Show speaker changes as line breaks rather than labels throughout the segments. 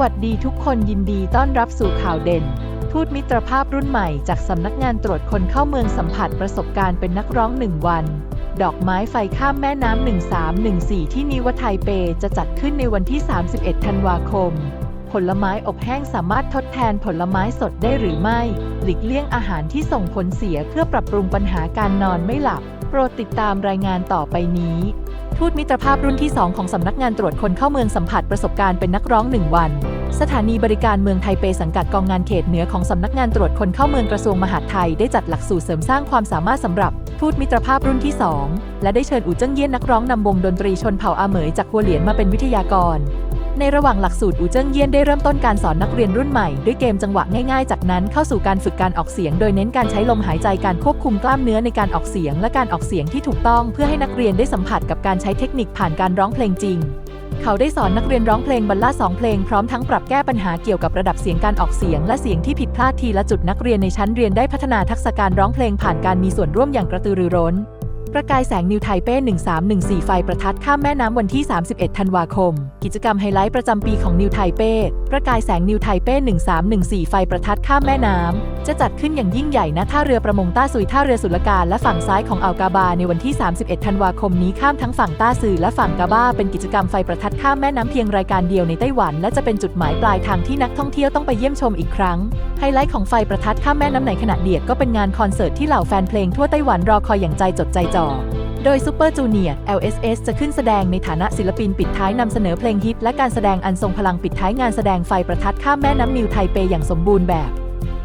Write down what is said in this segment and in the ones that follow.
วัสดีทุกคนยินดีต้อนรับสู่ข่าวเด่น ทูตมิตรภาพรุ่นใหม่จากสำนักงานตรวจคนเข้าเมืองสัมผัสประสบการณ์เป็นนักร้องหนึ่งวัน ดอกไม้ไฟข้ามแม่น้ำ 1314 ที่นิวไทเปจะจัดขึ้นในวันที่ 31 ธันวาคม ผลไม้อบแห้งสามารถทดแทนผลไม้สดได้หรือไม่ หลีกเลี่ยงอาหารที่ส่งผลเสียเพื่อปรับปรุงปัญหาการนอนไม่หลับ โปรดติดตามรายงานต่อไปนี้ ทูตมิตรภาพรุ่นที่ 2 ของสำนักงานตรวจคนเข้าเมืองสัมผัสประสบการณ์เป็นนักร้องหนึ่งวัน สถานีบริการเมืองไทเปสังกัดกองงานเขตเหนือของสำนักงานตรวจคนเข้าเมืองกระทรวงมหาดไทยได้จัดหลักสูตรเสริมสร้างความสามารถสำหรับทูตมิตรภาพรุ่นที่ 2 และได้เชิญอู่เจิ้งเยี่ยนนักร้องนำวงดนตรีชนเผ่าอาเหมยจากหัวเหลียนมาเป็นวิทยากร ในระหว่างหลักสูตรอูเจิ้งเยี่ยนได้เริ่มต้นการสอนนักเรียนรุ่นใหม่ด้วยเกมจังหวะง่ายๆ จากนั้นเข้าสู่การฝึกการออกเสียง โดยเน้นการใช้ลมหายใจการควบคุมกล้ามเนื้อในการออกเสียง และการออกเสียงที่ถูกต้อง เพื่อให้นักเรียนได้สัมผัสกับการใช้เทคนิคผ่านการร้องเพลงจริงเขาได้สอนนักเรียนร้องเพลงบรรลาสองเพลงพร้อมทั้งปรับแก้ปัญหาเกี่ยวกับระดับเสียงการออกเสียงและเสียงที่ผิดพลาดทีละจุดนักเรียนในชั้นเรียนได้พัฒนาทักษะการร้องเพลงผ่านการมีส่วนร่วมอย่างกระตือรือร้น ประกายแสงนิวไทเป้ 1314 ไฟประทัดข้ามแม่น้ำวันที่ 31 ธันวาคม กิจกรรมไฮไลท์ประจำปีของนิวไทเป้ ประกายแสงนิวไทเป้ 1314 ไฟประทัดข้ามแม่น้ำ จะจัดขึ้นอย่างยิ่งใหญ่ณท่าเรือประมงต้าซุยท่าเรือสุลการและฝั่งซ้ายของอ่าวกาบาในวันที่ 31 ธันวาคมนี้ข้ามทั้งฝั่งต้าซือและฝั่งกาบาเป็นกิจกรรมไฟประทัดข้ามแม่น้ำเพียงรายการเดียวในไต้หวัน และจะเป็นจุดหมายปลายทางที่นักท่องเที่ยวต้องไปเยี่ยมชมอีกครั้ง ไฮไลท์ของไฟประทัดข้ามแม่น้ำในขณะเดียดก็เป็นงานคอนเสิร์ตที่เหล่าแฟนเพลงทั่วไต้หวันรอคอยอย่างใจจดใจจอ โดยซูเปอร์จูเนียร์ LSS จะขึ้นแสดงในฐานะศิลปินปิดท้ายนำเสนอเพลงฮิต และการแสดงอันทรงพลังปิดท้ายงานแสดงไฟประทัดข้ามแม่น้ำนิวไทเปอย่างสมบูรณ์แบบ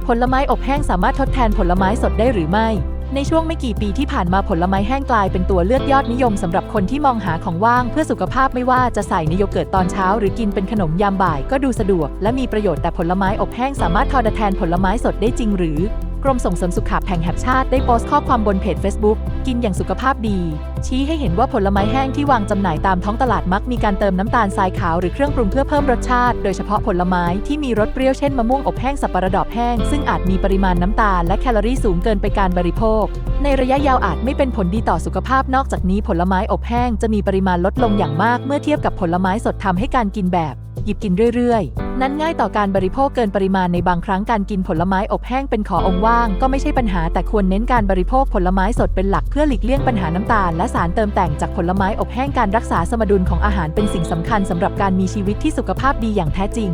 ผลไม้อบแห้งสามารถทดแทนผลไม้สดได้หรือไม่ ในช่วงไม่กี่ปีที่ผ่านมาผลไม้แห้งกลายเป็นตัวเลือกยอดนิยมสำหรับคนที่มองหาของว่างเพื่อสุขภาพไม่ว่าจะใส่ในโยเกิร์ตตอนเช้า หรือกินเป็นขนมยามบ่ายก็ดูสะดวก และมีประโยชน์แต่ผลไม้อบแห้งสามารถทอดแทนผลไม้สดได้จริงหรือ กรมส่งเสริมสุขภาพแห่งแห่งชาติได้โพสต์ข้อความบนเพจ Facebook กินอย่างสุขภาพดี ชี้ให้เห็นว่าผลไม้แห้งที่วางจำหน่ายตามท้องตลาดมักมีการเติมน้ำตาลทรายขาวหรือเครื่องปรุงเพื่อเพิ่มรสชาติ โดยเฉพาะผลไม้ที่มีรสเปรี้ยวเช่นมะม่วงอบแห้งสับปะรดอกแห้ง ซึ่งอาจมีปริมาณน้ำตาลและแคลอรี่สูงเกินไปการบริโภค ในระยะยาวอาจไม่เป็นผลดีต่อสุขภาพนอกจากนี้ผลไม้อบแห้งจะมีปริมาณลดลงอย่างมากเมื่อเทียบกับผลไม้สดทำให้การกินแบบ หยิบกินเรื่อยๆ นั้นง่ายต่อการบริโภคเกินปริมาณในบางครั้งการกินผลไม้อบแห้งเป็นขอองว่าง ก็ไม่ใช่ปัญหาแต่ควรเน้นการบริโภคผลไม้สดเป็นหลักเพื่อหลีกเลี่ยงปัญหาน้ำตาล และสารเติมแต่งจากผลไม้อบแห้งการรักษาสมดุลของอาหารเป็นสิ่งสำคัญสำหรับการมีชีวิตที่สุขภาพดีอย่างแท้จริง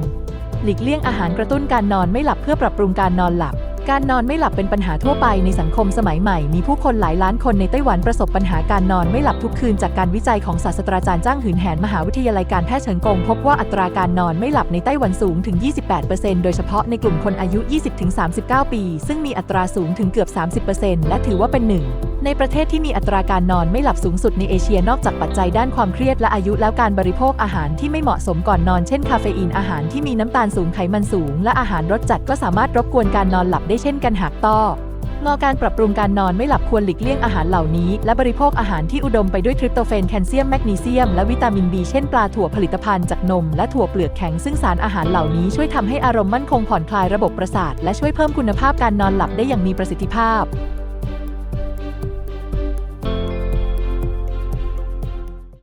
หลีกเลี่ยงอาหารกระตุ้นการนอนไม่หลับเพื่อปรับปรุงการนอนหลับ การนอนไม่หลับเป็นปัญหาทั่วไปในสังคมสมัยใหม่ มีผู้คนหลายล้านคนในไต้หวันประสบปัญหาการนอนไม่หลับทุกคืนจากการวิจัยของศาสตราจารย์จ้างหืนแหนมหาวิทยาลัยการแพทย์เฉิงกง พบว่าอัตราการนอนไม่หลับในไต้หวันสูงถึง 28%โดยเฉพาะในกลุ่มคนอายุ 20-39 ปี ซึ่งมีอัตราสูงถึงเกือบ 30%และถือว่าเป็นหนึ่ง ในประเทศที่มีอัตราการนอนไม่หลับสูงสุดในเอเชียนอกจากปัจจัยด้านความเครียดและอายุแล้วการบริโภคอาหารที่ไม่เหมาะสมก่อนนอนเช่นคาเฟอีนอาหารที่มีน้ำตาลสูงไขมันสูง และอาหารรสจัดก็สามารถรบกวนการนอนหลับได้เช่นกันหากต้องอการปรับปรุงการนอนไม่หลับควรหลีกเลี่ยงอาหารเหล่านี้ และบริโภคอาหารที่อุดมไปด้วยทริปโตเฟนแคลเซียมแมกนีเซียมและวิตามินบีเช่นปลาถั่วผลิตภัณฑ์จากนม และถั่วเปลือกแข็งซึ่งสารอาหารเหล่านี้ช่วยทำให้อารมณ์มั่นคงผ่อนคลายระบบประสาท และช่วยเพิ่มคุณภาพการนอนหลับได้อย่างมีประสิทธิภาพ